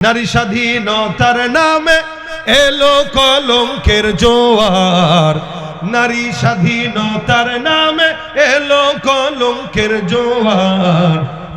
নারী স্বাধীনতার নামে এলো কলঙ্কের জোয়ার। নারী স্বাধীনতার নামে এলো কলঙ্কের জোয়ার।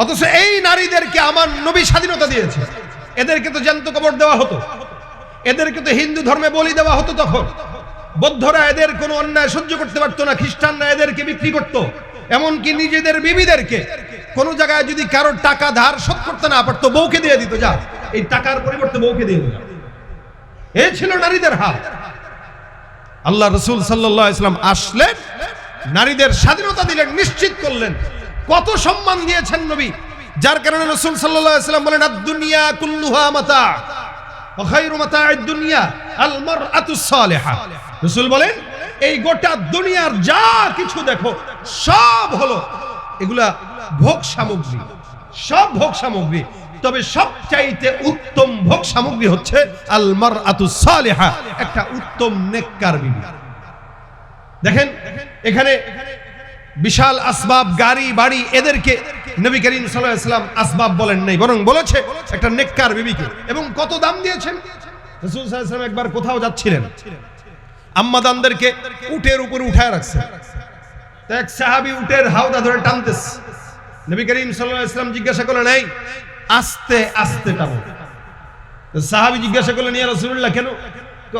অথচ এই নারীদেরকে আমার নবী স্বাধীনতা দিয়েছে। এদেরকে তো জ্যান্ত কবর দেওয়া হতো। এদেরকে তো হিন্দু ধর্মে বলি দেওয়া হতো তখন। বৌদ্ধরা এদের কোনো অন্যায় সহ্য করতে পারতো না, খ্রিস্টানরা এদেরকে বিক্রি করত। এমনকি নিজেদের বিবিদেরকে কোন জায়গায় যদি কারোর টাকা ধার শোধ করতে না পারতো, বউকে দিয়ে দিত, যা। এই টাকার পরিবর্তে বউকে দিয়ে দিত। এ ছিল নারীদের হাল। আল্লাহ রসুল সাল্লাহ ইসলাম আসলেন, নারীদের স্বাধীনতা দিলেন, নিশ্চিত করলেন। কত সম্মান দিয়েছেন নবী? যার কারণে রসুল সাল্লাহ ইসলাম বলেন দুনিয়া কুল্লুহা মাতা রসুল বলেন, এই গোটা দুনিয়ার যা কিছু দেখো, সব হলো এগুলা ভোগ সামগ্রী, সব ভোগ সামগ্রী। তবে সবচাইতে উত্তম ভোগ সামগ্রী হচ্ছে আল মারআতুস সালিহা, একটা উত্তম নেককার বিবি। দেখেন, এখানে বিশাল আসবাব, গাড়ি, বাড়ি, এদেরকে নবী করিম সাল্লাম আসবাব বলেন নাই, বরং বলেছে একটা নেককার বিবিকে। এবং কত দাম দিয়েছেন? রাসূল একবার কোথাও যাচ্ছিলেন। আম্মাদানদেরকে উটের উপরে উঠায় রাখছে। তো এক সাহাবী উটের হাওদা ধরে টানতেছে। নবী করিম সাল্লাম জিজ্ঞাসা করলেন, এই, আস্তে আস্তে টানো। সাহাবী জিজ্ঞাসা করলেন, ইয়া রাসূলুল্লাহ, কেন?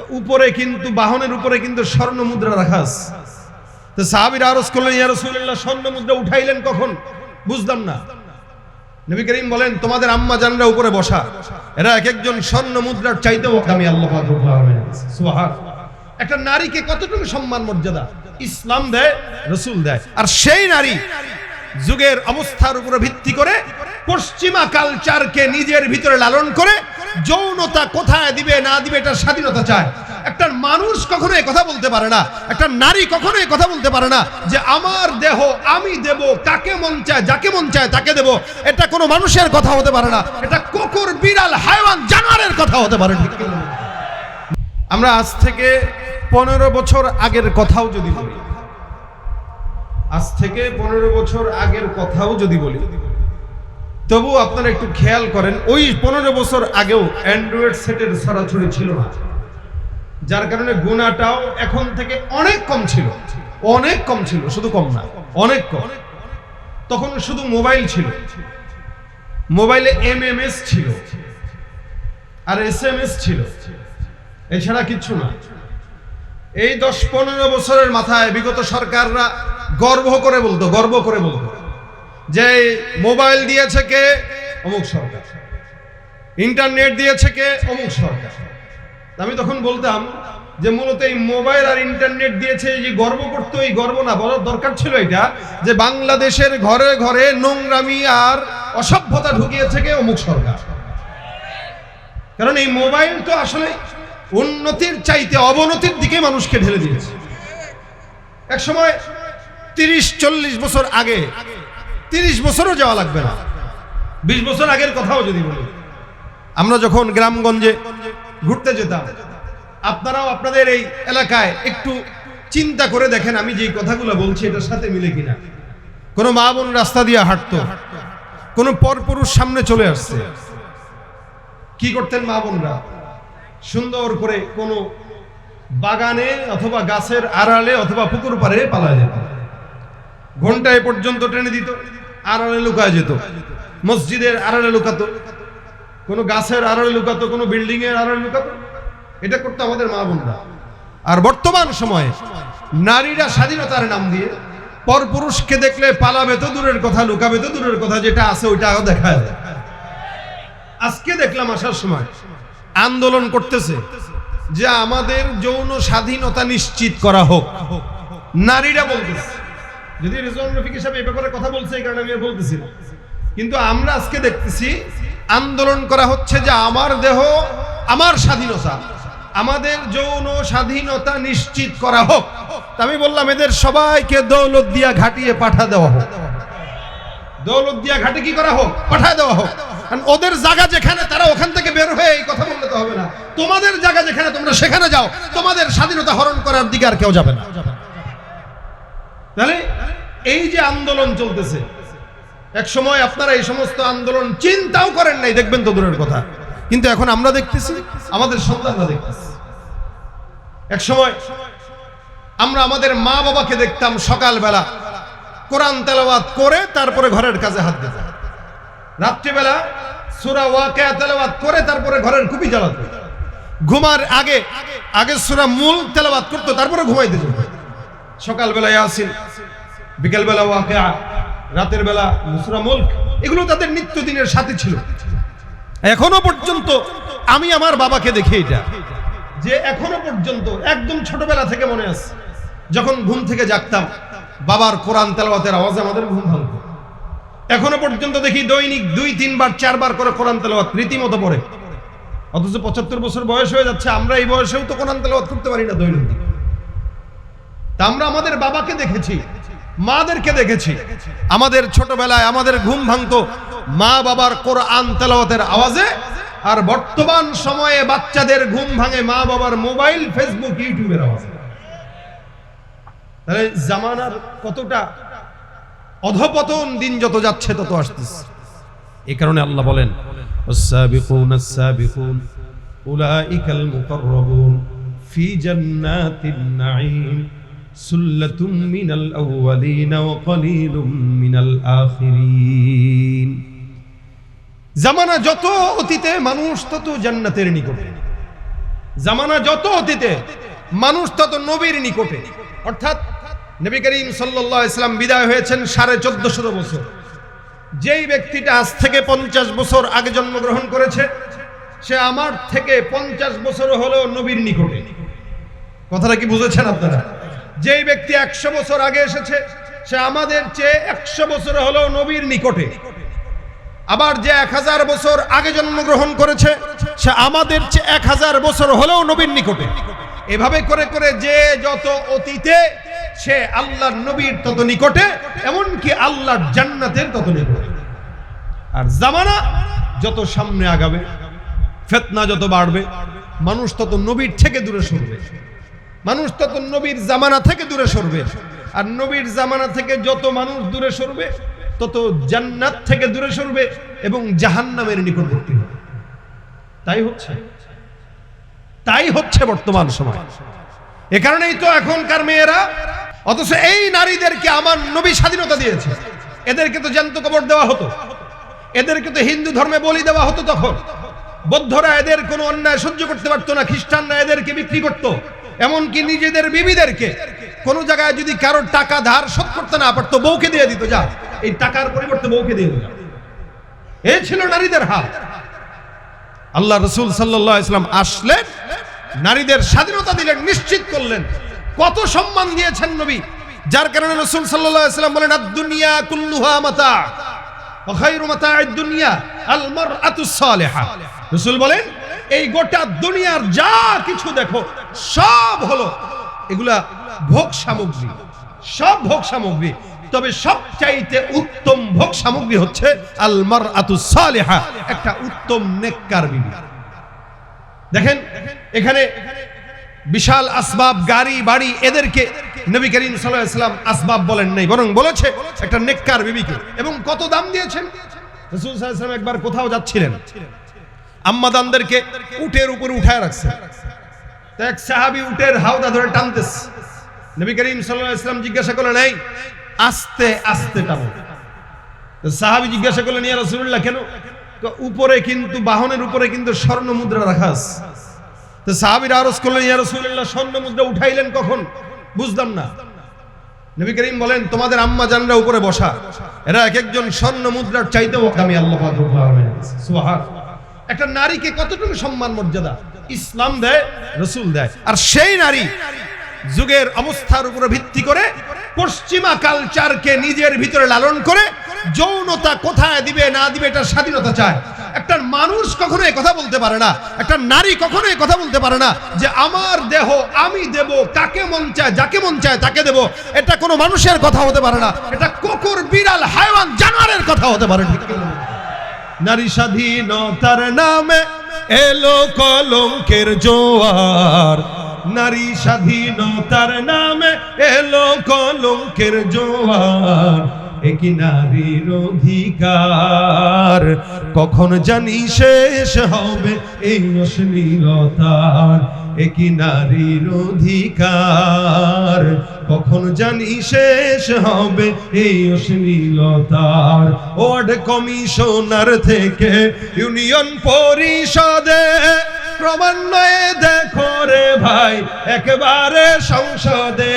উপরে কিন্তু, বাহনের উপরে কিন্তু স্বর্ণ মুদ্রা রাখা তো সাহাবীর আরজ করলেন, ইয়া রাসূলুল্লাহ, স্বর্ণ মুদ্রা উঠাইলেন কখন? বুঝলাম না। নবী করিম বলেন, তোমাদের আম্মা জানরা উপরে বসা। এরা এক একজন স্বর্ণ মুদ্রার চাইতেও আমি আল্লাহ সুবহান। একটা নারীকে কতটুকু সম্মান, মর্যাদা? ইসলাম দেয়, রসুল দেয়। আর সেই নারী যুগের অবস্থার উপরে ভিত্তি করে পশ্চিমা কালচারকে নিজের ভিতরে লালন করে, যৌনতা কোথায় দিবে, না দিবে, এটা স্বাধীনতা চায়। একটা মানুষ কখনো কথা বলতে পারে না। একটা নারী কখনো কথা বলতে পারে না যে আমার দেহ আমি দেব, কাকে মন চায়, যাকে মন চায় তাকে দেব। এটা কোনো মানুষের কথা হতে পারে না। এটা কুকুর, বিড়াল, হাইওয়ান, জানোয়ারের কথা হতে পারে? আমরা আজ থেকে পনেরো বছর আগের কথাও যদি বলি। আজ থেকে পনেরো বছর আগের কথাও যদি বলি। তবু আপনারা একটু খেয়াল করেন, ওই পনেরো বছর আগেও অ্যান্ড্রয়েড সেটের ছড়াছড়ি ছিল না। যার কারণে গুণাটাও এখন থেকে অনেক কম ছিল। অনেক কম ছিল, শুধু কম না, অনেক কম। তখন শুধু মোবাইল ছিল। মোবাইলে এম এম এস ছিল আর এস এম এস ছিল। এছাড়া কিচ্ছু না। এই দশ পনেরো বছরের মাথায় বিগত সরকাররা গর্ব করে বলতো, গর্ব করে বলতো যে মোবাইল দিয়েছে কে? অমুক সরকার। ইন্টারনেট দিয়েছে কে? অমুক সরকার। আমি তখন বলতাম যে মূলত এই মোবাইল আর ইন্টারনেট দিয়েছে যে গর্ব করতো, এই গর্ব না, বলার দরকার ছিল এটা, যে বাংলাদেশের ঘরে ঘরে নোংরামি আর অসভ্যতা ঢুকিয়েছে কে অমুক সরকার। কারণ এই মোবাইল তো আসলে উন্নতির চাইতে অবনতির দিকে মানুষকে ঢেলে দিয়েছে। এক সময় তিরিশ, চল্লিশ বছর আগে, তিরিশ বছরও যাওয়া লাগবে না। বিশ বছর আগের কথাও যদি বলি, আমরা যখন গ্রামগঞ্জে ঘুরতে যেতাম। আপনারাও আপনাদের এই এলাকায় একটু চিন্তা করে দেখেন আমি যে কথাগুলো বলছি, এটার সাথে মিলে কিনা। কোনো মা বোন রাস্তা দিয়ে হাঁটতো, কোনো পরপুরুষ সামনে চলে আসছে। কি করতেন মা বোনরা? সুন্দর করে কোনো বাগানে অথবা গাছের আড়ালে অথবা পুকুর পাড়ে পালা যেত। ঘন্টায় পর্যন্ত টেনে দিত, আড়ালে লুকায় যেত। মসজিদের আড়ালে লুকাতো। কোনো গাছের আড়ালে লুকাতো, কোনো বিল্ডিং এর আড়ালে লুকাতো? এটা করতো আমাদের মা বোনরা। আর বর্তমান সময়ে নারীরা স্বাধীনতার নাম দিয়ে পরপুরুষকে দেখলে পালাবে তো দূরের কথা, লুকাবে তো দূরের কথা, যেটা আছে ওইটাও দেখা যায় আজকে দেখলাম আসার সময় আন্দোলন করতেছে যে আমাদের যৌন স্বাধীনতা নিশ্চিত করা হোক। নারীরা বলতেছে। যদি রেজওয়ান রফিক হিসাবে এই ব্যাপারে কথা বলছে, এই কারণে আমি বলতেছি। কিন্তু আমরা আজকে দেখতেছি আন্দোলন করা হচ্ছে যে আমার দেহ, আমার স্বাধীনতা, আমাদের যৌন স্বাধীনতা নিশ্চিত করা হোক। আমি বললাম, এদের সবাইকে দৌলত দিয়া ঘাটিয়ে পাঠা দেওয়া হোক। দৌলত দিয়া ঘাটে কি করা হোক? পাঠা দেওয়া হোক। ওদের জায়গা যেখানে, তারা ওখান থেকে বের হয়ে এই কথা বললে তো হবে না। তোমাদের জায়গা যেখানে, তোমরা সেখানে যাও। তোমাদের স্বাধীনতা হরণ করার দিকে আর কেউ যাবে না। তাহলে এই যে আন্দোলন চলতেছে এক সময় আপনারা এই সমস্ত আন্দোলন চিন্তাও করেন নাই, দেখবেন তো দূরের কথা। কিন্তু এখন আমরা দেখতেছি, আমাদের সন্তানরা দেখতেছি। এক সময় আমরা আমাদের মা বাবাকে দেখতাম সকালবেলা, কোরআন তেলাওয়াত করে তারপরে ঘরের কাজে হাত দিতাম। রাত্রিবেলা সুরা ওয়াকিয়া তেলাওয়াত করে তারপরে ঘরের কুপি জ্বালাত। ঘুমার আগে আগে সুরা মূল তেলাওয়াত করতো, তারপরে ঘুমাইতে যেত। সকালবেলা ইয়াসিন, বিকেলবেলা ওয়াকিয়া রাতের বেলা সুরা মুলক, এগুলো তাদের নিত্যদিনের সাথে ছিল। এখনও পর্যন্ত আমি আমার বাবাকে দেখি এটা। যে এখনও পর্যন্ত একদম ছোটবেলা থেকে মনে আছে, যখন ঘুম থেকে জাগতাম, বাবার কোরআন তেলাওয়াতের আওয়াজে আমাদের ঘুম ভাঙতো। এখনও পর্যন্ত দেখি দৈনিক দুই, তিনবার, চারবার করে কোরআন তেলাওয়াত রীতিমতো পড়ে। অথচ পঁচাত্তর বছর বয়স হয়ে যাচ্ছে, আমরা এই বয়সেও তো কোরআন তেলাওয়াত করতে পারি না দৈনন্দিন। তা আমরা আমাদের বাবাকে দেখেছি মাদেরকে দেখেছি আমাদের ছোটবেলায় আমাদের ঘুম ভাঙতো মা বাবার কোরআন তেলাওয়াতের আওয়াজে আর বর্তমান সময়ে বাচ্চাদের ঘুম ভাঙে মা বাবার মোবাইল ফেসবুক ইউটিউবের আওয়াজে তাহলে জামানার কতটা অধপতন দিন যত যাচ্ছে তত আসতেছে এই কারণে আল্লাহ বলেন السابقون السابقون أولئك المقربون في جنات النعيم সুল্লাতুম মিনাল আউয়ালিন ওয়া মিনাল আখিরিন। জামানা যত অতীতে মানুষ, তত জান্নাতের নিকটে। জামানা যত অতীতে মানুষ, তত নবীর নিকটে। অর্থাৎ নবী করিম সাল্লাল্লাহু ইসলাম বিদায় হয়েছেন সাড়ে চোদ্দশত বছর। যেই ব্যক্তিটা আজ থেকে পঞ্চাশ বছর আগে জন্মগ্রহণ করেছে, সে আমার থেকে পঞ্চাশ বছর হলো নবীর নিকটে। কথাটা কি বুঝেছেন আপনারা? যেই ব্যক্তি একশো বছর আগে এসেছে, সে আমাদের চেয়ে একশো বছর হলেও নবীর নিকটে। আবার যে এক হাজার বছর আগে জন্মগ্রহণ করেছে, সে আমাদের চেয়ে এক হাজার বছর হলেও নবীর নিকটে। এভাবে করে করে যে যত অতীতে, সে আল্লাহর নবীর তত নিকটে, এমনকি আল্লাহর জান্নাতের তত নিকটে। আর জামানা যত সামনে আগাবে, ফেতনা যত বাড়বে, মানুষ তত নবীর থেকে দূরে সরবে। মানুষ তত নবীর জামানা থেকে দূরে সরবে। আর নবীর জামানা থেকে যত মানুষ দূরে সরবে, তত জান্নাত থেকে দূরে সরবে এবং জাহান্নামের নিকটবর্তী হবে। তাই হচ্ছে। তাই হচ্ছে বর্তমান সময়। এ কারণেই তো এখনকার মেয়েরা, অথচ এই নারীদেরকে আমার নবী স্বাধীনতা দিয়েছে। এদেরকে তো জ্যান্ত কবর দেওয়া হতো। এদেরকে তো হিন্দু ধর্মে বলি দেওয়া হতো তখন। বৌদ্ধরা এদের কোনো অন্যায় সহ্য করতে পারতো না, খ্রিস্টানরা এদেরকে বিক্রি করত। এমনকি নিজেদের বিবিদেরকে। কোন জায়গায় যদি কারোর টাকা ধার শোধ করতে না পারতো, বউকে দিয়ে দিত, যা। এই টাকার পরিবর্তে বউকে দিয়ে দিত। এ ছিল নারীদের হাল। আল্লাহ রসুল সাল্লাহ ইসলাম আসলেন, নারীদের স্বাধীনতা দিলেন, নিশ্চিত করলেন। কত সম্মান দিয়েছেন নবী। যার কারণে রসুল সাল্লাহ ইসলাম বলেন দুনিয়া কুল্লুহা মাতা দুনিয়া আল মারআতুস সালিহা রসুল বলেন এই গোটা দুনিয়ার যা কিছু দেখো, সব হলো এগুলা ভোগ সামগ্রী। সব ভোগ সামগ্রী। তবে সবচাইতে উত্তম ভোগ সামগ্রী হচ্ছে আলমার সালেহা, একটা উত্তম নেককার বিবি। দেখেন, এখানে বিশাল আসবাব, গাড়ি, বাড়ি, এদেরকে নবী করিম সাল্লাম আসবাব বলেন নাই, বরং বলেছে একটা নেককার বিবিকে। এবং কত দাম দিয়েছেন? রসুল একবার কোথাও যাচ্ছিলেন। আম্মাদানদেরকে উটের উপরে উঠায় রাখছে। তো এক সাহাবি উটের হাওদা ধরে টানতেছে। নবী করিম সাল্লাল্লাহু আলাইহি সাল্লাম জিজ্ঞাসা করলেন, এই, আস্তে আস্তে টানো। সাহাবি জিজ্ঞাসা করলেন, ইয়া রাসূলুল্লাহ, কেন? উপরে কিন্তু, বাহনের উপরে কিন্তু স্বর্ণ মুদ্রা রাখা আছে। তো সাহাবীরা আরজ করলেন, ইয়া রাসূলুল্লাহ, স্বর্ণ মুদ্রা উঠাইলেন কখন? বুঝলাম না। নবী করিম বলেন, তোমাদের আম্মা জানরা উপরে বসা। এরা এক একজন স্বর্ণ মুদ্রার চাইতেও আমি আল্লাহ সুবহান একটা নারীকে কতটুকু সম্মান, মর্যাদা? ইসলাম দেয়, রসুল দেয়। আর সেই নারী যুগের অবস্থার উপরে ভিত্তি করে পশ্চিমা কালচারকে নিজের ভিতরে লালন করে যৌনতা কোথায় দিবে, না দিবে, এটা স্বাধীনতা চায়। একটা মানুষ কখনো কথা বলতে পারে না। একটা নারী কখনো কথা বলতে পারে না যে, আমার দেহ আমি দেব, কাকে মন চায়, যাকে মন চায় তাকে দেব। এটা কোনো মানুষের কথা হতে পারে না। এটা কুকুর, বিড়াল, হাইওয়ান, জানোয়ারের কথা হতে পারে না? নারী স্বাধীনতার নামে এলো কলঙ্কের জোয়ার। নারী স্বাধীনতার নামে এলো কলঙ্কের জোয়ার। একই নারীর অধিকার। কখন জানি শেষ হবে এই অশ্লীলতার। একই নারীর অধিকার। কখন জানি শেষ হবে এই অশ্লীলতার। ওয়ার্ড কমিশনার থেকে ইউনিয়ন পরিষদে ক্রমান্বয়ে দেখো রে ভাই, একেবারে সংসদে।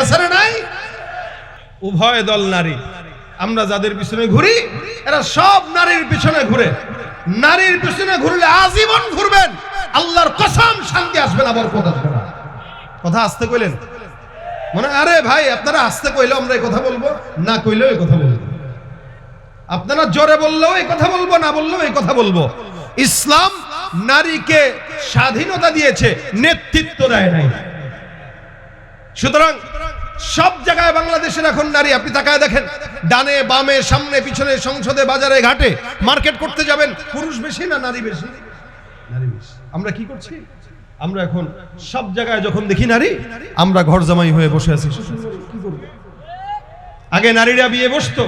আসরে নাই? উভয় দল নারী। আমরা যাদের পিছনে ঘুরি, এরা সব নারীর পিছনে ঘুরে। নারীর পিছনে ঘুরলে আজীবন ঘুরবেন। আল্লাহর কসম, শান্তি আসবে না, বরকত আসবে না। কথা আসতে কইলেন? মানে আরে ভাই, আপনারা আসতে কইলেও আমরা এই কথা বলব, না কইলেও এই কথা বলব। আপনারা জোরে বললেও এই কথা বলব, না বললেও এই কথা বলব। ইসলাম নারীকে স্বাধীনতা দিয়েছে, নেতৃত্ব দেয় নাই। সুতরাং সব জায়গায় বাংলাদেশের এখন নারী, আপনি তাকায় দেখেন। ডানে, বামে, সামনে, পিছনে, সংসদে, বাজারে, ঘাটে মার্কেট করতে যাবেন। পুরুষ বেশি না নারী বেশি? আমরা কি করছি? আমরা এখন সব জায়গায় যখন দেখি নারী, আমরা ঘর জামাই হয়ে বসে আছি? আগে নারীরা বিয়ে বসতো,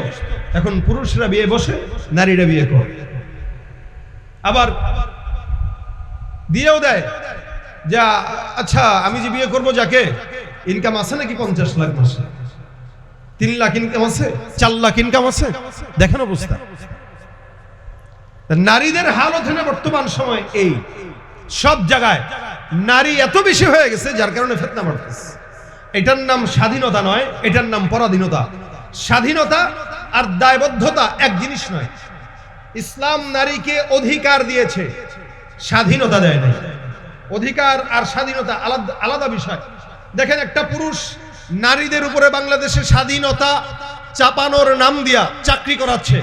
এখন পুরুষরা বিয়ে বসে, নারীরা বিয়ে করে। আবার দিয়েও দেয় যা আচ্ছা আমি যে বিয়ে করব যাকে ইনকাম আছে নাকি পঞ্চাশ লাখ মাসে? তিন লাখ ইনকাম আছে? চার লাখ ইনকাম আছে? দেখেন অবস্থা। নারীদের হাল হলে বর্তমান সময় এই। সব জায়গায় নারী এত বেশি হয়ে গেছে, যার কারণে ফেতনা বাড়তেছে। এটার নাম স্বাধীনতা নয়, এটার নাম পরাধীনতা। স্বাধীনতা আর দায়বদ্ধতা এক জিনিস নয়। ইসলাম নারীকে অধিকার দিয়েছে, স্বাধীনতা দেয় নাই। অধিকার আর স্বাধীনতা আলাদা আলাদা বিষয়। দেখেন একটা পুরুষ নারীদের উপরে বাংলাদেশে স্বাধীনতা চাপানোর নাম দিয়া চাকরি করাচ্ছে।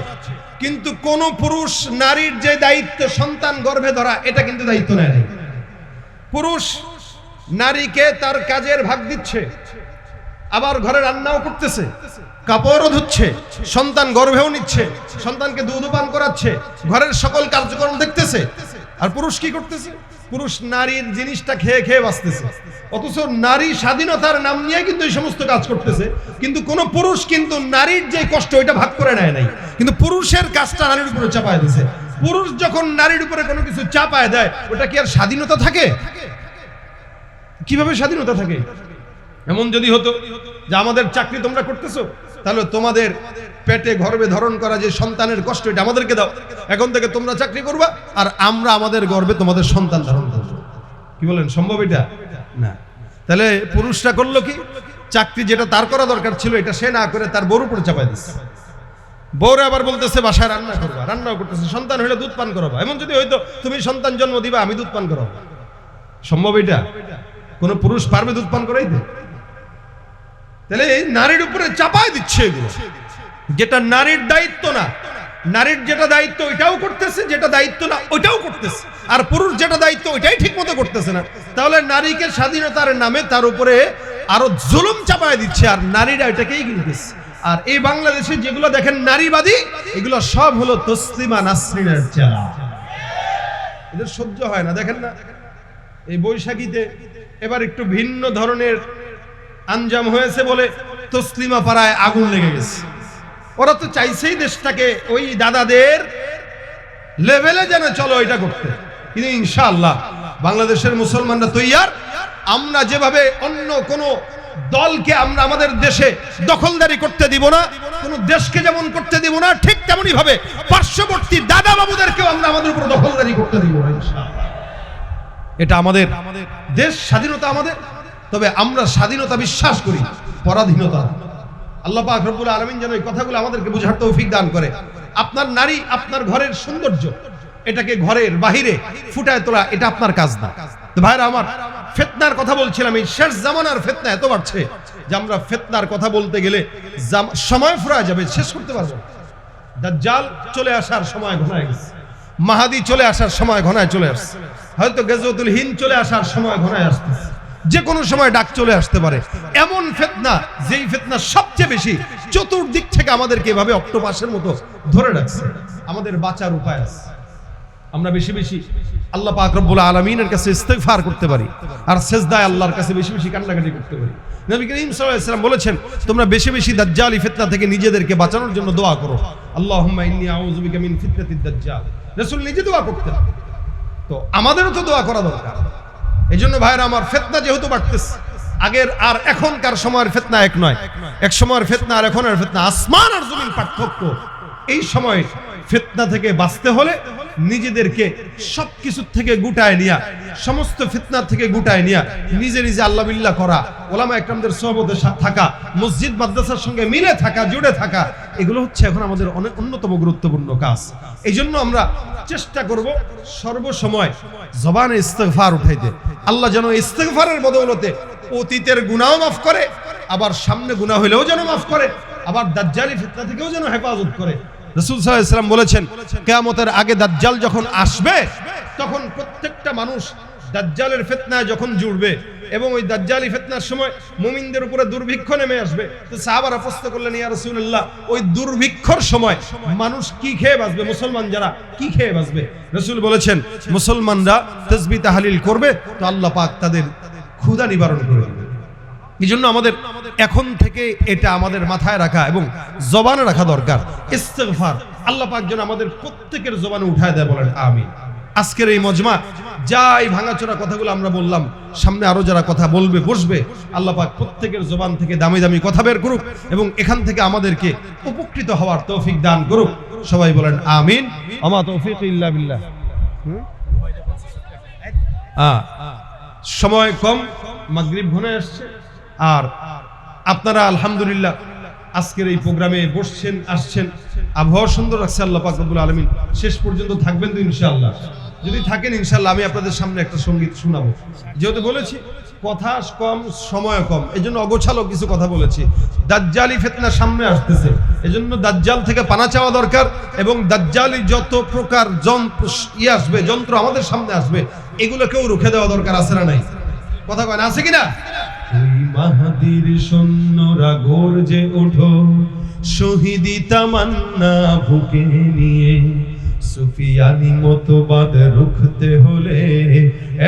কিন্তু কোন পুরুষ নারীর যে দায়িত্ব সন্তান গর্ভে ধরা, এটা কিন্তু দায়িত্ব নেয় পুরুষ নারীকে তার কাজের ভাগ দিচ্ছে, আবার ঘরে রান্নাও করতেছে, কাপড়ও ধুচ্ছে, সন্তান গর্ভেও নিচ্ছে, সন্তানকে দুধ পান করাচ্ছে, ঘরের সকল কার্যক্রম দেখতেছে, আর পুরুষ কি করতেছে? পুরুষ নারীর জিনিসটা খেয়ে খেয়ে বাঁচতেছে। অথচ নারী স্বাধীনতার নাম নিয়ে কিন্তু এই সমস্ত কাজ করতেছে। কিন্তু কোন পুরুষ কিন্তু নারীর যে কষ্ট, ওইটা ভাগ করে নেয় নাই। কিন্তু পুরুষের কাজটা নারীর উপরে চাপায় দিছে। পুরুষ যখন নারীর উপরে কোনো কিছু চাপায় দেয়, ওটা কি আর স্বাধীনতা থাকে? কীভাবে স্বাধীনতা থাকে? এমন যদি হতো যে আমাদের চাকরি তোমরা করতেছো? তাহলে তোমাদের পেটে গর্বে ধারণ করা যে সন্তানের কষ্ট, এটা আমাদেরকে দাও। এখন থেকে তোমরা চাকরি করবা আর আমরা আমাদের গর্বে তোমাদের সন্তান ধারণ করব। কি বলেন, সম্ভব এটা? না। তাহলে পুরুষরা করল কি? চাকরি যেটা তার করা দরকার ছিল, এটা সে না করে তার বউর উপরে চাপাই দিচ্ছে বউরে আবার বলতেছে, বাসায় রান্না করবা, রান্নাও করতেছে, সন্তান হলে দুধ পান করাবা। এমন যদি হয়তো তুমি সন্তান জন্ম দিবা, আমি দুধ পান করাবো। সম্ভব এটা? কোন পুরুষ পারবে দুধ পান করাইতে? তাহলে এই নারীর উপরে চাপায় দিচ্ছে এগুলো। যেটা নারীর দায়িত্ব না, নারীর যেটা দায়িত্ব ওইটাও করতেছে, যেটা দায়িত্ব না ওইটাও করতেছে। আর পুরুষ যেটা দায়িত্ব ওইটাই ঠিক মতো করতেছে না। তাহলে নারীকে স্বাধীনতার নামে তার উপরে আরও জুলুম চাপায় দিচ্ছে, আর নারীরা এটাকেই কিনতেছে আর এই বাংলাদেশে যেগুলো দেখেন নারীবাদী, এগুলো সব হলো তসলিমা নাসরিনের চেলা। এদের সহ্য হয় না, দেখেন না? এই বৈশাখীতে এবার একটু ভিন্ন ধরনের আঞ্জাম হয়েছে বলে তসলিমা পাড়ায় আগুন লেগে গেছে। ওরা তো চাইছেই দেশটাকে ওই দাদাদের লেভেলে যেন চলো এটা করতে। কিন্তু ইনশাআল্লাহ বাংলাদেশের মুসলমানরা তৈয়ার। আমরা যেভাবে অন্য কোন দলকে আমরা আমাদের দেশে দখলদারি করতে দিব না, কোন দেশকে যেমন করতে দিব না, ঠিক তেমনই ভাবে পার্শ্ববর্তী দাদা বাবুদেরকেও আমরা আমাদের উপর দখলদারি করতে দিব না এটা আমাদের দেশ, স্বাধীনতা আমাদের। তবে আমরা স্বাধীনতা বিশ্বাস করি, পরাধীনতা। আল্লাহ পাক রব্বুল আলামিন যেন এই কথাগুলো আমাদেরকে বোঝার তৌফিক দান করে। আপনার নারী আপনার ঘরের সৌন্দর্য, এটাকে ঘরের বাহিরে ফুটায় তোলা, এটা আপনার কাজ না। ভাইরা আমার, ফেতনার কথা বলছিলাম, এই শেষ জামানার ফেতনা এত বাড়ছে যে আমরা ফেতনার কথা বলতে গেলে সময় ফুরায় যাবে, শেষ করতে পারব। দাজ্জাল চলে আসার সময় ঘনায় গেছে। মাহাদি চলে আসার সময় ঘনায় চলে আসছে। হয়তো গেজতুল হিন্দ চলে আসার সময় ঘনায় আসতেছে। যে কোনো সময় ডাক চলে আসতে পারে। এমন ফেতনা, যেই ফেতনা সবচেয়ে বেশি চতুর্দিক থেকে আমাদেরকে এভাবে অক্টোপাসের মতো ধরে রাখছে। আমাদের বাঁচার উপায় আছে। আমরা বেশি বেশি আল্লাহ পাক রব্বুল আলামিনের কাছে ইস্তেগফার করতে পারি আর সেজদায় আল্লাহর কাছে বেশি বেশি কান্নাকাটি করতে পারি। নবী করিম সাল্লাম বলেছেন, তোমরা বেশি বেশি দাজ্জালি ফিতনা থেকে নিজেদেরকে বাঁচানোর জন্য দোয়া করো। বিকা মিন ফিতনাতিদ দাজ্জাল। রাসূল নিজে দোয়া করতেন। তো আমাদেরও তো দোয়া করা দরকার। এই জন্য ভাইরা, আমার ফেতনা যেহেতু বাড়তেছে, আগের আর এখনকার সময়ের ফেতনা এক নয়। এক সময়ের ফেতনা আর এখনের ফেতনা। আসমান আর জমিন পার্থক্য। এই সময় ফেতনা থেকে বাঁচতে হলে নিজেদেরকে সব কিছুর থেকে গুটায় নিয়া, সমস্ত ফিতনা থেকে গুটায় নিয়া, নিজে নিজে আল্লাহ বিল্লাহ করা, ওলামা একরামদের সহবতে থাকা, মসজিদ, মাদ্রাসার সঙ্গে মিলে থাকা, জুড়ে থাকা, এগুলো হচ্ছে এখন আমাদের অনেক অন্যতম গুরুত্বপূর্ণ কাজ। এই জন্য আমরা চেষ্টা করব সর্বসময় জবানে ইস্তেগফার উঠাইতে। আল্লাহ যেন ইস্তেগফারের বদৌলতে অতীতের গুনাহ মাফ করে, আবার সামনে গুনাহ হইলেও যেন মাফ করে, আবার দাজ্জালি ফিতনা থেকেও যেন হেফাজত করে। রসুল সাল্লাম বলেছেন, কেয়ামতের আগে দাজ্জাল যখন আসবে, তখন প্রত্যেকটা মানুষ দাজ্জালের ফেতনায় যখন জুড়বে এবং ওই দাজ্জালি ফেতনার সময় মুমিনদের উপরে দুর্ভিক্ষ নেমে আসবে। তো সাহাবারা প্রশ্ন করলেন, ইয়া রাসূলুল্লাহ, ওই দুর্ভিক্ষর সময় মানুষ কি খেয়ে বাঁচবে? মুসলমান যারা কি খেয়ে বাঁচবে? রসুল বলেছেন, মুসলমানরা তসবি তাহালিল করবে, তো আল্লাহ পাক তাদের ক্ষুধা নিবারণ করে দেবে এই জন্য আমাদের এখন থেকে এটা আমাদের মাথায় রাখা এবং জবানে রাখা দরকার। ইস্তেগফার আল্লাহ পাক যেন আমাদের প্রত্যেকের জবানে উঠায় দেয় বলেন আমিন। আজকের এই মজমা যা এই ভাঙাচোরা কথাগুলো আমরা বললাম সামনে আরও যারা কথা বলবে বসবে আল্লাহ পাক প্রত্যেকের জবান থেকে দামি দামি কথা বের করুক এবং এখান থেকে আমাদেরকে উপকৃত হওয়ার তৌফিক দান করুক। সবাই বলেন আমিন। আমা তৌফিক ইল্লা বিল্লাহ। সময় কম মাগরিব ঘনে আসছে। আর আপনারা আলহামদুলিল্লাহ আজকের এই প্রোগ্রামে বসছেন, আসছেন। আবহাওয়া সুন্দর রাখছে আল্লাহ পাক রব্বুল আলামিন। শেষ পর্যন্ত থাকবেন তো ইনশাআল্লাহ। যদি থাকেন ইনশাল্লাহ আমি আপনাদের সামনে একটা সংগীত শোনাবো। যেহেতু বলেছি, কথা কম, সময় কম এই জন্য অগোছালো কিছু কথা বলেছি। দাজ্জালি ফেতনা সামনে আসতেছে। এজন্য দাজ্জাল থেকে পানা চাওয়া দরকার এবং দাজ্জালি যত প্রকার যন্ত্র ইয়ে আসবে, যন্ত্র আমাদের সামনে আসবে, এগুলোকেও রুখে দেওয়া দরকার আছে না নাই? কথা কয় না, আছে কিনা? ওই মাহাদির সৈন্যরা গর্জে ওঠো, শহীদি তামান্না বুকে নিয়ে। সুফিয়ানি মতবাদ রুখতে হলে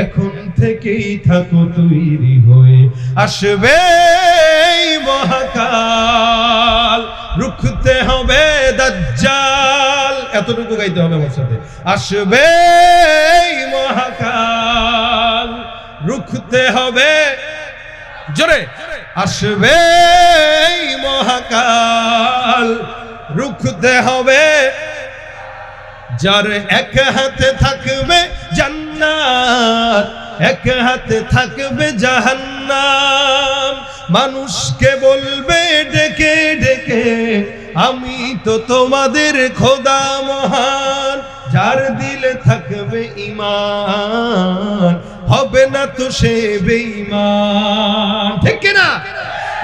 এখন থেকেই থাকো তৈরি হয়ে। আসবে মহাকাল, রুখতে হবে দাজ্জাল। এতটুকু গাইতে হবে আমার সাথে। আসবে মহাকাল, রুখতে হবে জোরে। আসবে মহাকাল, রুখতে হবে। যার এক হাতে থাকবে জান্নাত, এক হাতে থাকবে জাহান্নাম। মানুষকে বলবে, ডেকে ডেকে, আমি তো তোমাদের খোদা মহান। যার দিলে থাকবে ইমান হবে না তো সে বেঈমান। ঠিক না?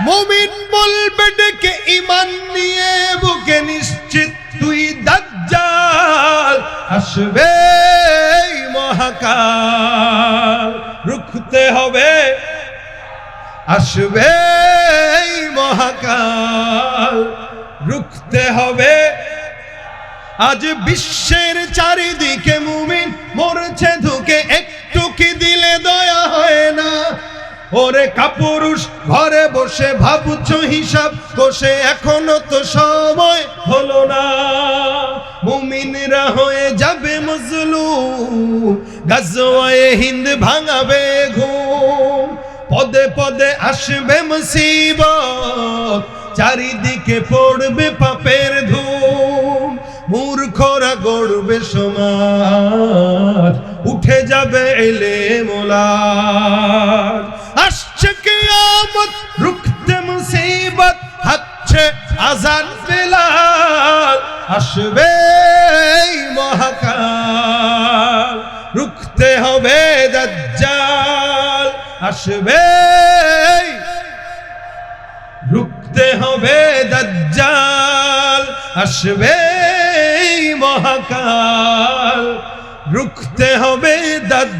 মুমিন বলবে, ডেকে ইমান নিয়ে বুকে নিশ্চিত তুই দাজ্জাল। আসবে মহাকাল। রুখতে হবে। আসবে মহাকাল। রুখতে হবে। আজ বিশ্বের চারিদিকে মুমিন মরছে, ধুকে একটু ওরে কাপুরুষ, ঘরে বসে ভাবছ হিসাব, বসে এখনও তো সময় হলো না। মুমিনরা হয়ে যাবে মজলুম, গাজওয়ায়ে হিন্দ ভাঙাবে ঘুম। পদে পদে আসবে মুসিবত, চারিদিকে পড়বে পাপের ধুম। মূর্খরা গড়বে সমাজ, উঠে যাবে এলে মোলাজ আসবে। রুখতে হবে দাজ্জাল আসবে মহাকাল। রুখতে হবে দাজ্জাল।